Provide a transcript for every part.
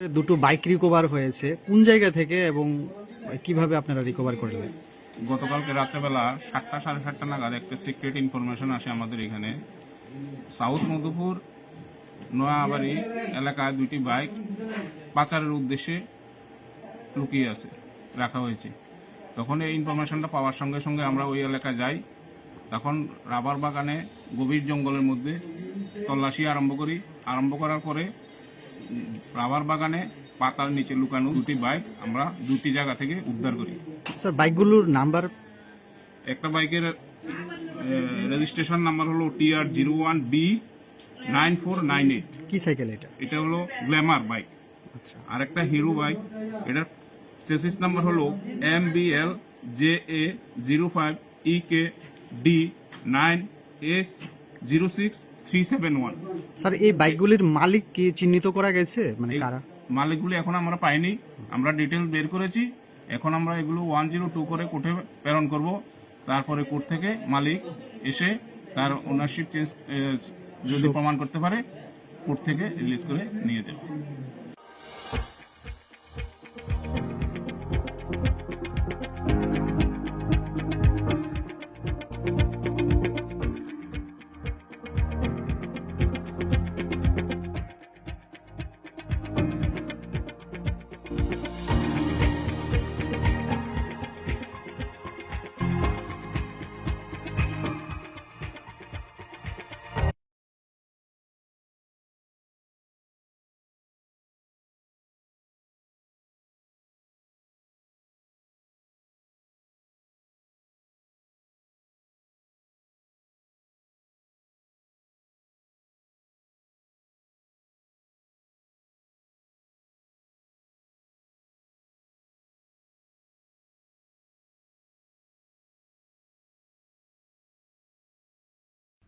দুটো bike recover হয়েছে। কোন জায়গা থেকে এবং কীভাবে আপনারা রিকভার করলেন? গতকালকে রাত্রেবেলা সাতটা, সাড়ে সাতটা নাগাদ একটা সিক্রেট ইনফরমেশন আসে আমাদের এখানে। সাউথ মধুপুর নোয়াবাড়ি এলাকায় দুটি বাইক পাচারের উদ্দেশ্যে লুকিয়ে আছে, রাখা হয়েছে। তখন এই ইনফরমেশনটা পাওয়ার সঙ্গে সঙ্গে আমরা ওই এলাকায় যাই। তখন রাবার বাগানে গভীর জঙ্গলের মধ্যে তল্লাশি আরম্ভ করি। আরম্ভ করার পরে রাবার বাগানে পাতার নিচে লুকানো দুটি বাইক আমরা দুটি জায়গা থেকে উদ্ধার করি। স্যার বাইকগুলোর নাম্বার একটা বাইকের রেজিস্ট্রেশন নাম্বার হলো T R zero one B nine four nine eight কি সাইকেল এটা? এটা হলো গ্ল্যামার বাইক আচ্ছা। আর একটা হিরো বাইক এটার চেসিস নাম্বার হলো M B L J A zero five E K D nine S zero six three seven one. Sir এই বাইকগুলির মালিক কি চিহ্নিত করা গেছে? মানে কারা? মালিকগুলি এখন আমরা পাইনি। আমরা ডিটেল বের করেছি। এখন আমরা এগুলো ওয়ান জিরো টু করে কোর্টে প্রেরণ করব। তারপরে কোর্ট থেকে মালিক এসে তার ওনারশিপ চেঞ্জ যদি প্রমাণ করতে পারে কোর্ট থেকে রিলিজ করে নিয়ে যাবে।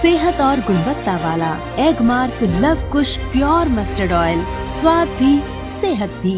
सेहत और गुणवत्ता वाला Agmark Luv Kush pure mustard oil, स्वाद भी, सेहत भी।